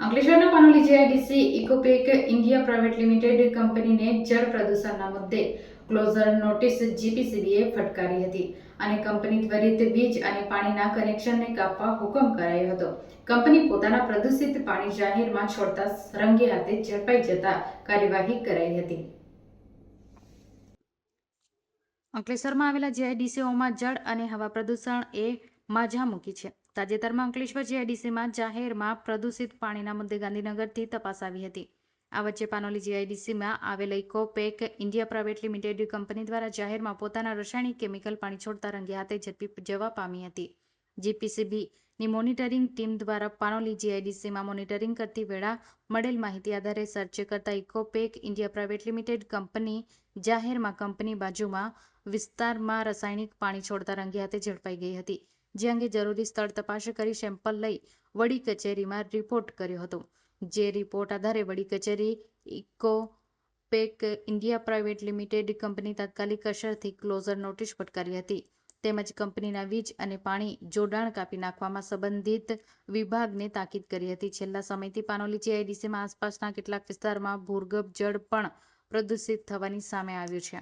અંકલેશ્વરના Panoli GIDC, Ecopack, India private limited કંપનીને જળ પ્રદૂષણના મુદ્દે ક્લોઝર નોટિસ જીપીસીબીએ ફટકારી હતી અને કંપની ત્વરિત વીજ અને પાણીના કનેક્શનને કાપવા હુકમ કરાયો હતો. કંપની પોતાના પ્રદૂષિત પાણી જાહેરમાં છોડતા રંગે હાથે ઝડપાઈ જતા કાર્યવાહી કરાઈ હતી. અંકલેશ્વરમાં આવેલા જીઆઈડીસીઓમાં જળ અને હવા પ્રદૂષણ એ માજા મૂકી છે. તાજેતરમાં અંકલેશ્વર જીઆઈડીસીમાં જાહેરમાં પ્રદૂષિત પાણીના મુદ્દે ગાંધીનગરથી તપાસ આવી હતી. આ વચ્ચે પાનોલી જીઆઈડીસીમાં આવેલ Ecopack India private limited company દ્વારા જાહેરમાં પોતાના રાસાયણિક કેમિકલ પાણી છોડતા રંગે હાથે ઝડપી જવા પામી હતી. જીપીસીબીની મોનિટરિંગ ટીમ દ્વારા પાનોલી જીઆઈડીસીમાં મોનિટરિંગ કરતી વેળા મળેલ માહિતી આધારે સર્ચ કરતા Ecopack India private limited company જાહેરમાં કંપની બાજુમાં વિસ્તારમાં રાસાયણિક પાણી છોડતા રંગે હાથે ઝડપાઈ ગઈ હતી. જે અંગે જરૂરી સ્થળ તપાસ કરી સેમ્પલ લઈ વડી કચેરીમાં રિપોર્ટ કર્યો હતો. જે રિપોર્ટ આધારે વડી કચેરી Ecopack India private limited company તાત્કાલિક અસરથી ક્લોઝર નોટિસ ફટકારી હતી. તેમજ કંપનીના વીજ અને પાણી જોડાણ કાપી નાખવામાં સંબંધિત વિભાગને તાકીદ કરી હતી. છેલ્લા સમયથી પાનોલી જીઆઈડીસીમાં આસપાસના કેટલાક વિસ્તારમાં ભૂર્ગભ જળ પણ પ્રદૂષિત થવાની સામે આવ્યું છે.